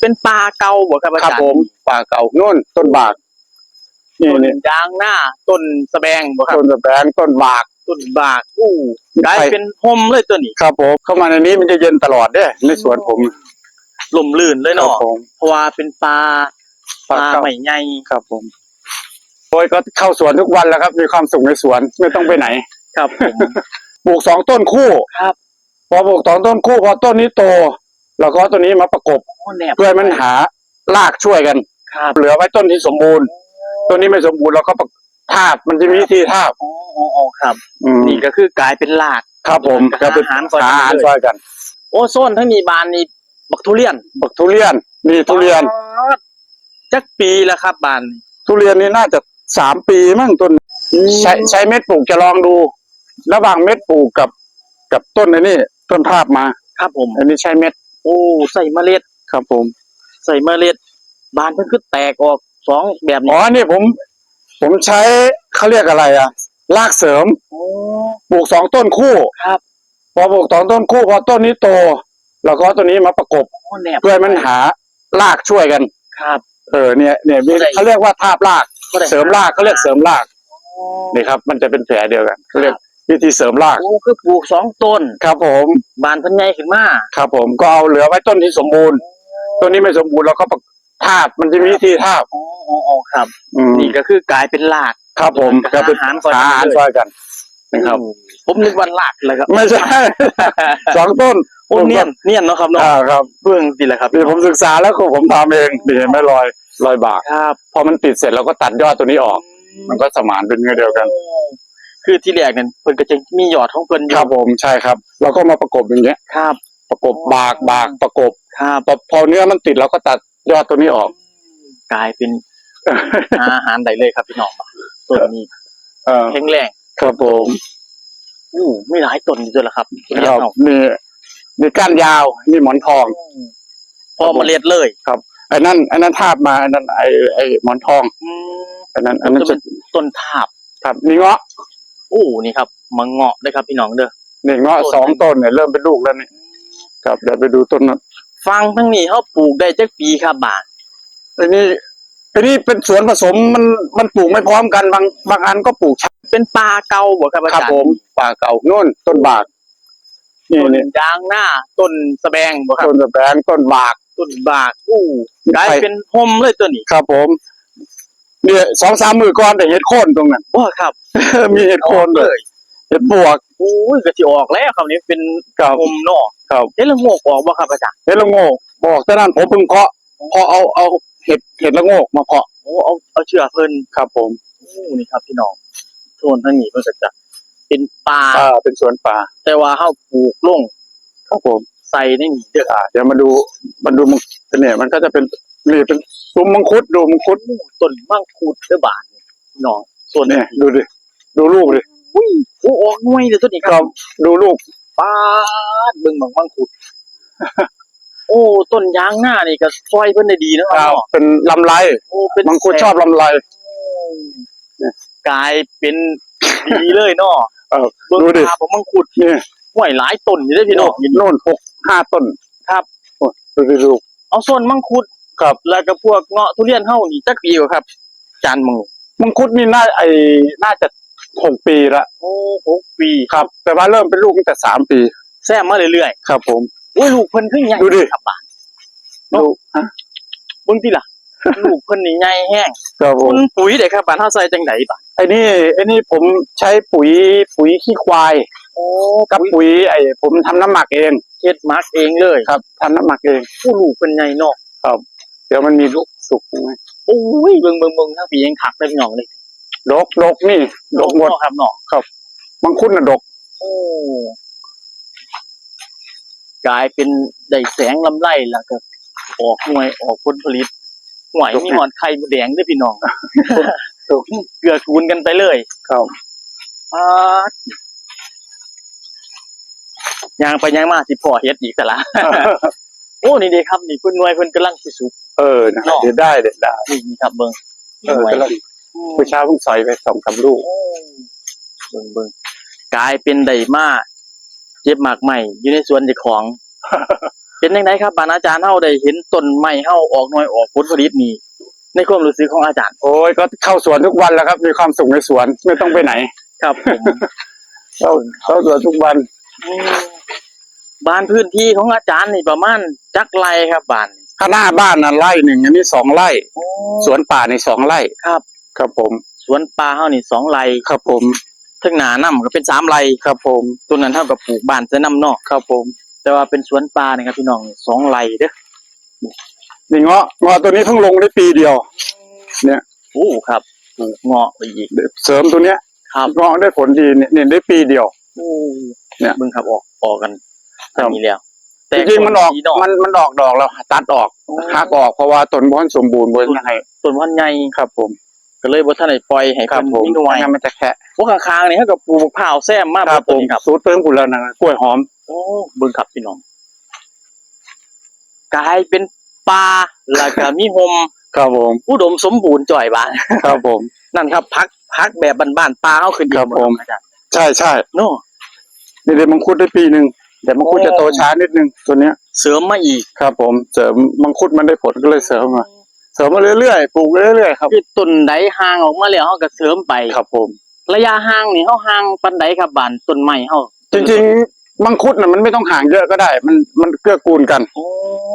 เป็นปลาเก่าบ่ครับอาครับจารย์ผมป่าเก่าโน่นต้นบากนี่ต้นนี่ยางหน้าต้นสะแบงบ่ครับต้นสะแบงต้นบากต้นบากอู้กลายไปเป็นพรมเลยตัวนี้ครับผมเข้ามาในนี้มันจะเย็นตลอดเด้ในสวนผมลมลื่นเลยครับเนาะผมเพราะว่าเป็นปลาปปลาลาเก่าใหม่ใหญ่ครับผมโอ้ยก็เข้าสวนทุกวันแล้วครับ มีความสุขในสวนไม่ต้องไปไหน ครับผม ปลูกสองต้นคู่ครับ พอปลูกสองต้นคู่พอต้นนี้โต เราก็เอาต้นนี้มาประกบโอ้แนบเพื่อให้มันหารากช่วยกันครับเหลือไว้ต้นที่สมบูรณ์ ต้นนี้ไม่สมบูรณ์เราก็ประทาบมันจะมีวิธีทาบอ๋ออ๋ออ๋อครับ อืมนี่ก็คือกลายเป็นรากครับผมหาก็เป็นอาหารก่อนหาอาหารเลยช่วยกัน โอ้โซนทั้งนี้บานนี่บักทุเรียนบักทุเรียนนี่ทุเรียนอ๋อจักปีแล้วครับบานนี่ทุเรียนนี่น่าจะสามปีมั้งต้นใช้ใช้เม็ดปลูกจะลองดู ระหว่างเม็ดปลูกกับกับต้นอันนี้ต้นภาพมา ครับผม อันนี้ใช้เม็ด โอ้ใส่เมล็ดครับผม ใส่เมล็ด บานเพิ่นคือแตกออกสองแบบอ๋นี้อนี่ผม ผมใช้เขาเรียกอะไรอะรากเสริมโอ้ ปลูกสองต้นคู่ครับ พอปลูกสองต้นคู่พอต้นนี้โตเราก็เอาต้นนี้มาประกบโอ้แนบเพื่อให้มันหารากช่วยกัน ครับ เออเนี่ยเนี่ยมีอะไรเขาเรียกว่าทาบรากก็ได้เสริมรากเขาเรียกเสริมรากโอ้ นี่ครับ มันจะเป็นแผลเดียวกันเขาเรียก วิธีเสริมราก โอ้คือปลูกสองต้น ครับผม บานเพิ่นใหญ่ขึ้นมา ครับผมก็เอาเหลือไว้ต้นที่สมบูรณ์ ต้นนี้ไม่สมบูรณ์เราก็ประทาบมันจะมีวิธีทาบอ๋ออ๋ออ๋อครับ อืมนี่ก็คือกลายเป็นราก ครับผมหาก็เป็นอาหารก่อน หาอาหารเลยช่วยกันนะครับอืมผมนึกว่ารากเลยครับไม่ใช่ สองต้นโอ้เนียนเนียนเนาะครับเนาะอ่าครับเบื้องดีแหละครับนี่ผมศึกษาแล้วก็ผมทำเองนี่เห็นไหมรอยรอยบากครับพอมันติดเสร็จเราก็ตัดยอดตัวนี้ออก มันก็สมานเป็นเงเดียวกัน คือที่แรกเนี่ยเพิ่นก็จะมียอดของเพิ่นอคยู่รับผมใช่ครับเราก็มาประกบอย่างเงี้ย ครับ ประกบบากบากประกบครับพอพอเนื้อมันติดเราก็ตัดยอดตัวนี้ออก กลายเป็นอาหารได้เลยครับพี่น้องต้นนี้เออแข็งแรงครับผมอู้ไม่หลายต้นอยู่ด้วยละครับทุคเรียนรับเนาะนี่นี่ก้านยาวนี่หมอนทอง พอเมล็ดเลยไอ้นั่นไอ้นั่นทาบมาไอ้นั่นไอ้ไอ้หมอนทองอืมไอ้นั่นอันนั้นจะจะเป็นต้นทาบครับนี่เงาะ อู้นี่ครับมังเงาะเลยครับพี่น้องเด้อ นี่เงาะต้นสองต้นเนี่ยเริ่มเป็นลูกแล้วนี่ครับเดี๋ยวไปดูต้นนั้นฟังทั้งนี้เขาปลูกได้จักปีครับบาทไอ้นี่ไอ้นี่เป็นสวนผสมมันมันปลูกไม่พร้อมกันบางบางอันก็ปลูกช้าเป็นปลาเก่าบ่ครับอาครับจารย์ผมป่าเก่าโน่นต้นบากนี่ต้นนี่ยางหน้าต้นสะแบงบ่ครับต้นสะแบงต้นบาก ต้นบากอู้กลายเป็นพรมเลยตัวนี้ ครับผม เนี่ยสองสามมือก่อนแต่เห็ดโค่นตรงนั้นว่าครับมีเห็ดโคนเลยเห็ดบวก โอ้ยก็สิออกแล้วคำนี้เป็นกับพรมเนาะครับ เอ๊ะแล้วโงกออกบ่ครับอาจารย์เห็ดละโงกบอกแต่นั้นผมเพิ่งเพาะพอเอาเอาเห็ดเห็ดละโงกมาเพาะโอ้เอาเอาเชือกเพิ่นครับผมโอ้นี่ครับพี่น้องโซนทั้งนี้เพิ่นก็จะเป็นปลาอ่าเป็นสวนป่าแต่ว่าเฮาปลูกลงครับผมใส่ในนี้เด้ออ่าเดี๋ยวมาดูมาดูมังเนี่ยมันก็จะเป็นนี่เป็น ซุ้มมังคุดดูมังคุดต้นมังคุดเด้อบาดนี่พี่น้องส่วนเนี่ยดูดิดูลูกดิอุ้ยโอ้ออกหน่วยเด้อตัวนี้คครัรับบดูลูกปาดเบิ่งบักมังคุด โอ้ต้นยางหน้านี่ก็ซอยเพิ่นได้ดีเนาะครับเนาะเป็นลำไรโอ้เป็นมังคุดชอบลำไรเนี่ยกลายเป็นดีเลยเนาะเออเบิ่งดูดิภาพของมังคุดเนี่ยห้วยหลายต้นอยู่เด้อพี่น้อง โน่นหกห้าต้นครับ โอ้ยดูดิลูกเอาส่วนมังคุด ครับ แล้วก็พวกเงาะทุเรียนเฮานี่จักปีกว่าครับ จานมึงมังคุดนี่น่าไอน่าจะหกปีละโอ้หกปีครับ แต่ว่าเริ่มเป็นลูกตั้งแต่สามปีแซมมาเรื่อยครับ ผมๆโอ้ยลูกเพิ่นคือใหญ่ดูดิครับบ้านลูกฮะเบิ่งติล่ะ ลูกเพิ่นนี่ใหญ่แห้งครับผคุมณปุ๋ยเด้ครับบ้านเฮาใส่จังไดบ้าไอ้นี่ไอ้นี่ผมใช้ปุ๋ยปุ๋ยขี้ควายโอ้กับปุ๋ยไอ้ผมทำน้ำหมักเองเฮ็ดมาร์กเองเลยครับทำน้ำหมักเองโอ้ลูกเพิ่นใหญ่เนาะ เดี๋ยวมันมีลูกสุกไหมโอ้ยเบิ่งเบิ่งเบิ่งทั้งปียังคักได้พี่น้องเลยดกดกนี่ดกหมดเนาะครับเนาะมังคุดน่ะดก โอ้กลายเป็นได้แสงลำไรแล้วก็ออกหน่วยออกผลผลิตหน่วยมีหอนไข่มดแดงด้วยพี่น้องดกเกลือกูลกันไปเลยครับอ่าย่างไปย่างมาสิพอเฮ็ดอีกแต่ละโอ้นี่เด้ครับนี่เพิ่นหน่วยเพิ่นกำลังสิสุก เออนะเนาะเดี๋ยวได้เดี๋ยวได้นี่นี่ครับเบิ่งเออหน่วยกำลังผู้เช้าเพิ่งสอยไปสองสามลูกโอ้เบิ่งเบิ่งกลายเป็นได้มาเจ็บหมากใหม่อยู่ในสวนเจ้าของ เป็นยังไงครับบานอาจารย์เฮาได้เห็นต้นไม้เฮาออกหน่วยออกผลผลิตนี่ในความรู้สึกของอาจารย์ โอ้ยก็เข้าสวนทุกวันแล้วครับ มีความสุขในสวนไม่ต้องไปไหน ครับผมเข้าเข้าสวนทุกวันอืม บ้านพื้นที่ของอาจารย์นี่ประมาณจักไรครับบ้านข้างหน้าบ้านน่ะไร่หนึ่งอันนี้สองไร่โอ้สวนป่าในสองไร่ครับ ครับผม สวนปลาเฮานี่สองไรครับผมทึงหนานํก็เป็นสามไรครับผมตัวนั้นเท่ากับปลูกบ้านจะนำเนอกครับผม แต่ว่าเป็นสวนปลานี่ครับพี่น้องสองไรเด้อนี่เงาะเงาะตัวนี้เพิ่งลงได้ปีเดียว เนี่ยโอ้ครับปลูกเงาะไปอีกเสริมตัวเนี้ยครับเงาะได้ผลดีเนี่ยเนี่ยได้ปีเดียวโอ้เนี่ยเบิ่งครับออกออกกัน ครับอันนี้แล้วจริงๆมันออกดีเนาะมันมันออกดอกแล้วตัดออกโอ้หักออกเพราะว่าต้นบอนสมบูรณ์บนยังไงต้นพันธุ์ใหญ่ครับ ผมก็เลยบ่ทันได้ปล่อยให้ครัเพิ่บนผมมีหน่วยงั้นมันจะแค่พวกข้างๆนี่เฮาก็ปลูกมะพร้าวแซมมาครับเบิดผตัวมนี้ครับสูตรเติมกุลแล้วนะกล้วยหอม โอ้เบิ่งครับพี่น้องกลายเป็นป่าแล้วก็มีห่มครับผม อุดมสมบูรณ์จ่อยบ้าน ครับผม นั่นครับพักพักแบบบ้านๆปลาเฮาขึ้นเองครับหดผมอาจารย์ใช่ใช่เนาะนี่เดี๋ยวมังคุดได้ปีหนึ่ง แต่มังคุดโอ้จะโตช้านิดนึงตัวเนี้ยเสริมมาอีกครับ ผมเสริมมังคุดมันได้ผลก็เลยเสริมมาเสริมมาเรื่อยๆปลูกเรื่อยๆครับคือต้นใดห่างออกมาแล้วเฮาก็เสริมไปครับ ผม ระยะห่างนี่เฮาห่างปานใดครับบ้านต้นไม้เฮาจริงๆมังคุดน่ะมันไม่ต้องห่างเยอะก็ได้ มันมันเกื้อกูลกันโอ้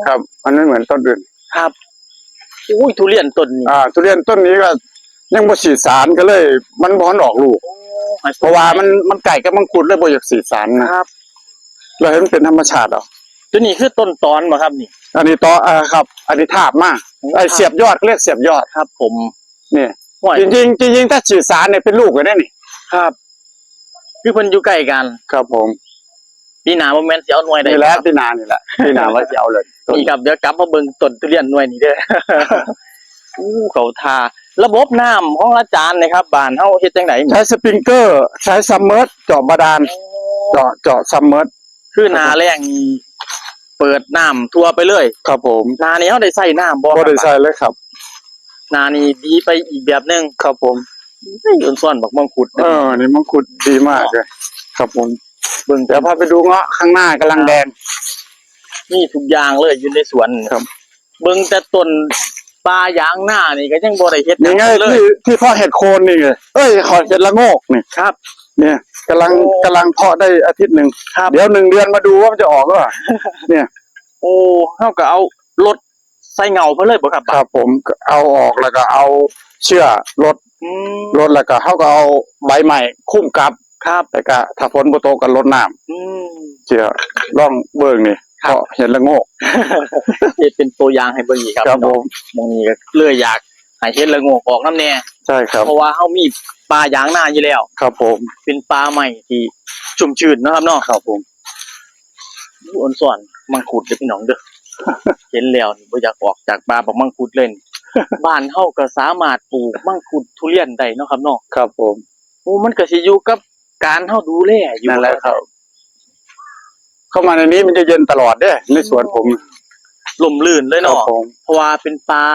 ครับมันไม่เหมือนต้นอื่นครับอุ้ยทุเรียนต้นนี้อ่าทุเรียนต้นนี้ก็ยังบ่ฉีดสารก็เลย มันบ่อนออกลูกเพราะว่ามันมันไก่กับมังคุดเลยบ่อยากฉีดสารนะครับ เราเห็นมันเป็นธรรมชาติเอะตัวนี้คือต้นตอนบ่ครับนี่ อันนี้ต่ออ่าครับ อันนี้ทาบมากไอเสียบยอดเรียกเสียบยอดครับ ผมเนี่ยห้วยจริงๆจริงๆถ้าฉีดสารเนี่ยเป็นลูกเลยได้นี่ ครับ คือเพิ่นอยู่ใกล้กัน ครับผมปีหน้าบ่แม่นสิเอาหน่วยใดนี่แหละที่นานี่แหละที่นาว่าจะเอาเลยต้นนี่ครับเดี๋ยวกลับมาเบิ่งต้นทุเรียนหน่วยนี้เด้อ อู้เขาทา ระบบน้ำของอาจารย์นะครับบ้านเฮาเฮ็ดจังได๋ใช้สปริงเกอร์ ใช้ซัมเมอร์เจาะบาดาลเจาะเจาะซัมเมอร์ คือหนาแรงนี่เปิดน้ำทั่วไปเลยครับผมหนานี้เขาได้ใส่น้ำบ่บ่ได้ใช้เลยครับ หนานี้ดีไปอีกแบบหนึงครับผม เฮ้ยอนซ่อนบักมังคุดเออนี่มังคุดดีมากเลยครับผมเบิ่งเดี๋ยวพาไปดูเงาะข้างหน้ากำลังแดง นี่ทุกอย่างเลยอยู่ในสวนครับ เบิ่งแต่ต้นปลายางหน้านี่ก็ยังบ่ได้เฮ็ดหนี่ไงเลยที่ที่เพาะเห็ดโคนนี่ไงเอ้ยขอเห็ดละโงกนี่ครับ เนี่ย กำลังโอ้กำลังเพาะได้อาทิตย์หนึ่งครับ เดี๋ยวหนึ่งเดือนมาดูว่ามันจะออกหรือเปล่าโอ้เฮาก็เอารถใส่เงาเพิ่นเลยบ่ครับครับผมก็เอาออกแล้วก็เอาเชือกรดอืมรดแล้วก็เขาก็เอาใบใหม่คุ้มกับครับแล้วก็ถ้าฝนบ่ตกก็รดน้ำอืมเชือกร่องเบิ่งนี่ครับเพาะเห็ดละโงกเฮ็ดเป็นตัวอย่างให้เบิ่งอีกครับครับผมหมองนี้ก็เลยอยากให้เฮ็ดละโงกออกน้ำแน่ ใช่ครับ เพราะว่าเฮามี ปลายางหน้าอยู่แล้ว ครับผม เป็นปลาใหม่ที่ชุ่มชื่นนะครับเนาะครับผมอ่อนส่วนมังคุดเด้อพี่น้องเด้อ เห็นแล้วนี่บ่อยากออกจากปลาบักมังคุดเลยนี่บ้านเฮาก็สามารถปลูกมังคุดทุเรียนได้เนาะครับเนาะครับผม โอ้มันก็สิอยู่กับการเฮาดูแลอยู่นั่นแหละครับ เข้ามาในนี้มันจะเย็นตลอดเด้ในสวนผมลมลื่นเลยครับเนาะผม เพราะว่าเป็นปลา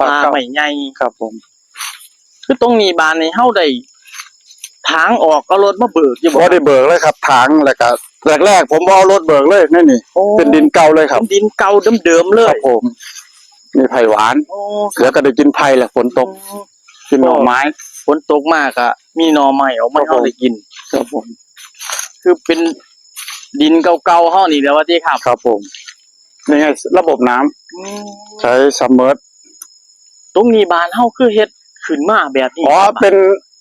ปลาครับใหม่ใหญ่ ครับผม คือตรงนี้บ้านนี้เฮาได้ทางออกเอารถมาเบิกอยู่บ่บ่ได้เบิกเลยครับถางแล้วก็แรกๆผมบ่เอารถเบิกเลยนี่นี่โอ้เป็นดินเก่าเลยครับเป็นดินเก่าเดิมๆเลคยรับผมมีไผ่หวานโอ้เดี๋ยวก็ได้กินไผ่แหละฝนตกกินหน่อไม้ ฝนตกมากอะมีหน่อใหม่ออกมาครับให้เฮาผมได้กิน ครับผมคือเป็นดินเก่าๆเฮานี่เด้อว่าที่ครับครับผมนี่ไงระบบน้ำใช้ซัมเมอร์ตรงนี้บ้านเฮาคือเฮ็ด ขึ้นมาแบบนี้อ๋อเป็น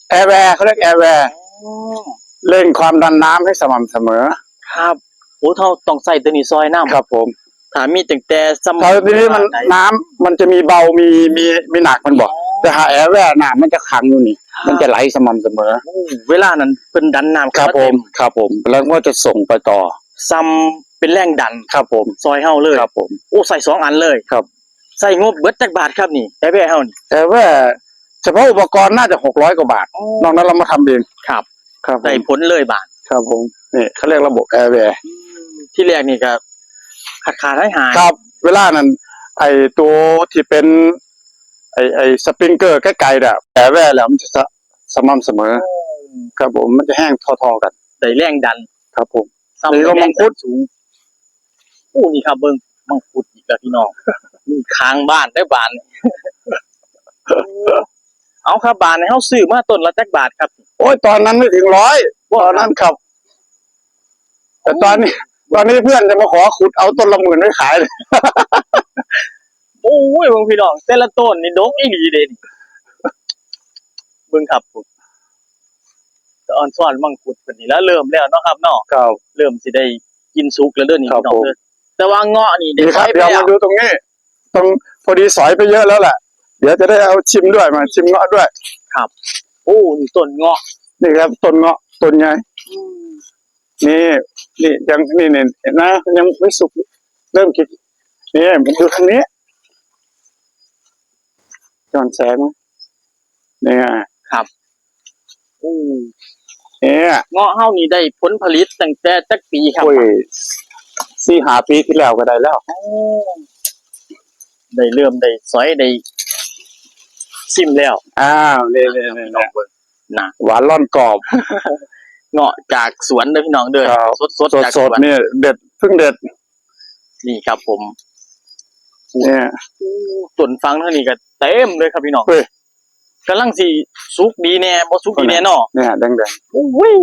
แอร์แวร์เขาเรียกแอร์แวร์อ๋อเร่งความดันน้ำให้สม่ำเสมอ ครับโอ้เฮาต้องใส่ตัวนี้ซอยน้ำครับผมถ้ามีตั้งแต่สมัคราวนี้มันน้ำมันจะมีเบามีมีมีหนักมันบอก แต่หาแอร์แวร์น้ำมันจะขังอยู่นี่ มันจะไหลสม่ำเสมอ โอ้เวลานั้นเพิ่นดันน้ำครับเข้าาผเต็มครับผม แล้วก็จะส่งไปต่อ ซ้ำเป็นแรงดันครับผม ซอยเฮาเลยครับผม โอ้ใส่สองอันเลยครับ ใส่งบเบิดจักบาทครับนี่แอร์แวร์เฮานี่แอร์แวร์ เฉพาะอุปกรณ์น่าจะหกร้อยกว่าบาท นอกนั้นเรามาทำเองครับครับผได้มผลเลยบาทครับผมนี่เขาเรียกระบบแอร์แวร์ที่แรกนี่ก็ขาดขาดหายหายครับ เวลานั้น ไอตัวที่เป็นไอไอสปริงเกอร์ใกล้ๆเนี่ยแอร์แวร์แล้วมันจะสสม่ำเสมอ ครับผมมันจะแห้งทอๆกันได้แรงดัน ครับผมซ้ำนี่เรามังคุดสูงอู้นี่ครับเบิ่งมังคุดอีกแล้วพี่น้องนี่ค้างบ้านได้บ้านนี่ เอาครับบ้านให้เฮาซื้อมาต้นละจักบาทครับ โอ้ยตอนนั้นไม่ถึงร้อยตอนนั้นครับ แต่ตอนนี้ ตอนนี้เพื่อนจะมาขอขุดเอาต้นละหมื่นไว้ขายเลยโอ้ยเบิ่งพี่น้องแต่ละต้นนี่ดกอีหลีเด้นี่เบิ่งครับผมตอนสอนมังคุดเพิ่นนี่แล้วเริ่มแล้วเนาะครับเนาะครับ เริ่มสิได้กินสุกแล้วเด้อนี่ครับพี่น้องผมเด้อแต่ว่าเงาะนี่ดีได้ครับไปเดี๋ยวแล้มาวดูตรงนี้ ตรงพอดีสอยไปเยอะแล้วแหละ เดี๋ยวจะได้เอาชิมด้วยมาชิมเงาะด้วยโอ้นี่ต้นเงาะนี่ครับต้นเงาะต้นใหญ่นี่นี่ยังนี่เนี่ยเห็นนะยังไม่สุกเริ่มกินนี่มันดูทางนี้จอนแสงไหมเนี่ยโอ้เนี่ยเงาะเฮานี่ได้ผลผลิตตั้งแต่จักปีครับ โอ้ยสี่หาปีที่แล้วก็ได้แล้วโอ้ได้เริ่มได้สอยได้ ชิมแล้วอ้าวเนี่ยเนี่ยเนี่ยน้องเบิ่งนะหวานร่อนกรอบเงาะจากสวนเด้อพี่น้องเด้อครับสดๆสดจากสสดวนเนี่ยเด็ดเพิ่งเด็ดนี่ครับผมเนี่ยต้นฟังเท่านี้ก็เต็มเลยครับพี่น้องเฮ้ย กำลังสิสุกดีแน่บ่สุกดีแน่เนาะเนี่ยแดงแดงโอ้ย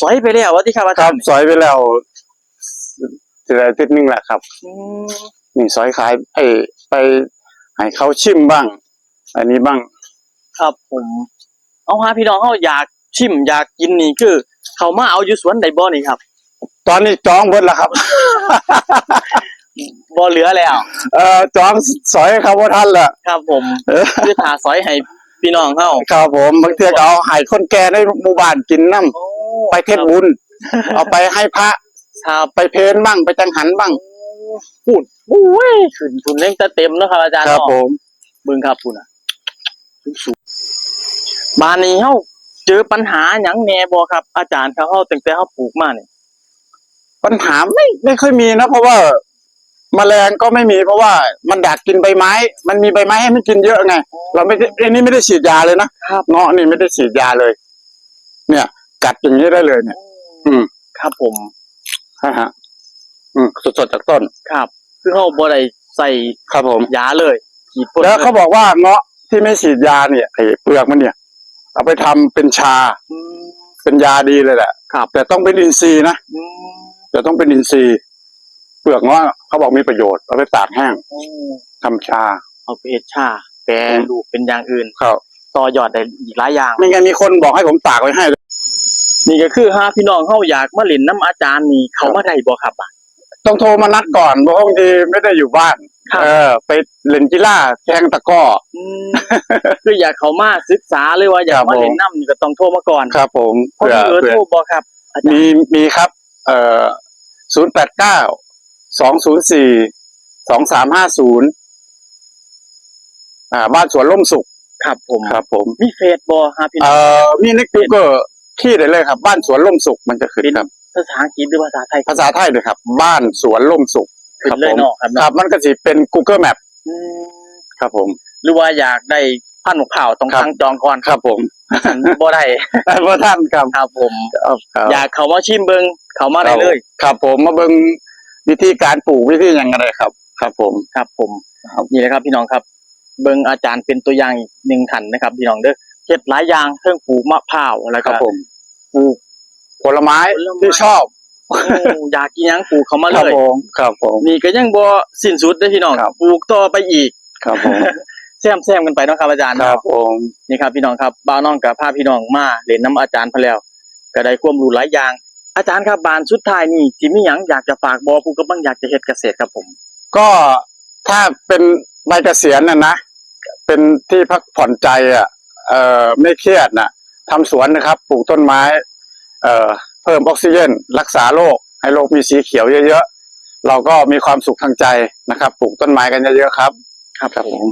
สอยไปแล้วว่าที่ครับอาๆคจารัรบย์ซอยไปแล้วจะได้อาทิศนึงแหละครับ อืมนี่ซอยขายไอ้ไปให้เขาชิมบ้าง อันนี้บ้างครับผม เอาหาพี่น้องเฮาอยากชิมอยากกินนี่คือ เขามาเอาอยู่สวนใดบ่นี่ครับ ตอนนี้จองเบิดแล้วครับ บ่เหลือแล้ว เอ่อจองซอยเขาว่าท่านละครับผมเออคือถาซอยให้พี่น้องเฮาครับผมบางทีก็เอาให้คนแก่ในหมู่บ้านกินน้ำไปเทศบุญ เอาไปให้พระครับไปเพนบ้างไปจังหันบ้างพูดโอ้ยขึ้นทุนเล่งจะเต็มแล้วครับอาจารย์ครับเนาะผมเบิ่งครับคุณอะ สูงบ้านนี้เฮาเจอปัญหาหยังแหน่บ่ครับ อาจารย์ครับเฮาตั้งแต่เฮาปลูกมานี่ปัญหาไม่ไม่ค่อยมีนะเพราะว่าแมลงก็ไม่มีเพราะว่ามันดักกินใบไม้ มันมีใบไม้ให้มันกินเยอะไง เราไม่ได้อันนี้ไม่ได้ฉีดยาเลยนะครับเงาะนี่ไม่ได้ฉีดยาเลย เนี่ย กัดอย่างนี้ได้เลยเนี่ย อืมครับผมฮะฮะอืมสดๆจากต้นครับ คือเฮาบ่ได้ใส่ครับผมยาเลยฉีดพ่นแล้วเขาบอกว่าเงาะ ที่ไม่ฉีดยาเนี่ยไอ้เปลือกมันเนี่ย เอาไปทำเป็นชาอืมเป็นยาดีเลยแหละครับ แต่ต้องเป็นอินทรีย์นะอืมแต่ต้องเป็นอินทรีย์ เปลือกเงาะเขาบอกมีประโยชน์เอาไปตากแห้งโอ้ทำชา เอาไปเฮ็ดชาแปรรูปเป็นอย่างอื่น ครับ ต่อยอดได้อีกหลายอย่าง ไม่งั้นมีคนบอกให้ผมตากไว้ให้เลยนี่ก็คือหาพี่น้องเฮาอยากมาเล่นน้ำอาจารย์นี่เขามาได้บ่ครับอะต้องโทรมานัดก่อนเพราะบางทีไม่ได้อยู่บ้านครับ เออ ไปเล่นกีฬาแข่งตะกร้อ อืมคืออยากเขามาศึกษาเลยว่าอยาครักบมาเล่นผม น้ำนี่ก็ต้องโทรมาก่อนครับ ผมพอเผื่อมีเบอร์เผื่โทอรบ่ครับอาจารมีย์มีครับ เอ่อศูนย์แปดเก้าสองศูนย์สี่สองสามห้าศูนย์อ่า บ้านสวนล่มสุขครับผม ครับผม มีเฟซบ่ฮะพี่น้เอ่องอมีในกูเกิลขี้ได้เลยครับ บ้านสวนล่มสุขมันจะขึ้นครับ ภาษาอังกฤษหรือภาษาไทย ภาษาไทยเลยครับ บ้านสวนล่มสุข ขึ้คนรับเลผยมเนาะครับคเนาะรับมันก็จะเป็น Google Map อืมครับผม หรือว่าอยากได้พันหมกข่าวต้องครับ สั่งจองก่อนครับผมบ่ได้พระท่านครับครับผม ครับครับอยากเขามาชิมเบิงเขามาได้เลยครับผมมาเบิ่งวิธีการปลูกวิธีอย่างไรครับ ครับผม ครับ ผมครับ นี่แหละครับพี่น้องครับ เบิงอาจารย์เป็นตัวอย่างอีกหนึ่งขันนะครับ พี่น้องเด้อเฮ็ดหลายอย่างเครื่องปลูกมะพร้าวแล้วคก็รับผมปลูกผลไม้ผลไม้ที่ชอบโอ้อยากกินหยังปลูกเขามาคเลรับย ผมครับผม นี่ก็ยังบ่สิ้นสุดเด้อพี่น้องครับ ปลูกต่อไปอีกครับผมแซมแซมกันไปเนาะครับอาจารย์คเนาะรับผมนี่ครับพี่น้องครับบ้าวน้องกับพาพี่น้องมาเล่นน้ำอาจารย์พะแล้วก็ได้ความรู้หลายอย่าง อาจารย์ครับบานสุดท้ายนี่สิมีหยังอยากจะฝากบอผู้กำลังอยากจะเฮ็ดเกษตรครับผม ก็ถ้าเป็นใบเกษียณน่ะนะเป็นที่พักผ่อนใจอะเอ่อไม่เครียดนะทำสวนนะครับ ปลูกต้นไม้ เอ่อ เพิ่มออกซิเจนรักษาโรคให้โลกมีสีเขียวเยอะๆ เราก็มีความสุขทางใจนะครับ ปลูกต้นไม้กันเยอะๆครับ ครับครับผม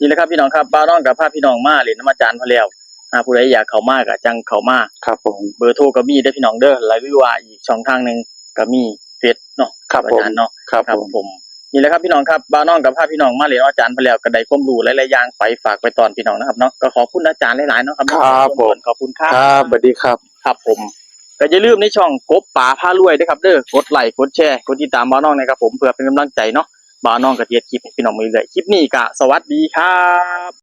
นี่แหละครับพี่น้องครับบ้าวน้องกับพาพี่น้องมาเล่นน้ำอาจารย์พะแล้วอ่าผู้ใดอยากเข้ามาก็จังเข้ามาครับผมเบอร์โทรก็มีได้อพี่น้องเด้อหรือว่าอีกช่องทางหนึงก็มีเฟซเนาะครับอาผมจารย์เนาะครับครับผมผมนี่แหละครับพี่น้องครับบ้าวน้องกับพาพี่น้องมาเรียนอาจารย์ไปแล้วก็ได้ความรู้หลายๆอย่างไปฝากไปตอนพี่น้องนะครับเนาะก็ขอบคุณอาจารย์หลายๆเนาะครับครับผมขอบคุณครับครับสวัสดีครับ ครับผม ก็อย่าลืมในช่องกบป่าพารวยด้วยครับเด้อกดไลค์กดแชร์กดติดตามบ้าน้องนะครับผมเพื่อเป็นกำลังใจเนาะบ้าน้องก็สิเฮ็ดคลิปให้พี่น้องมือเลยคลิปนี้ก็สวัสดีครับ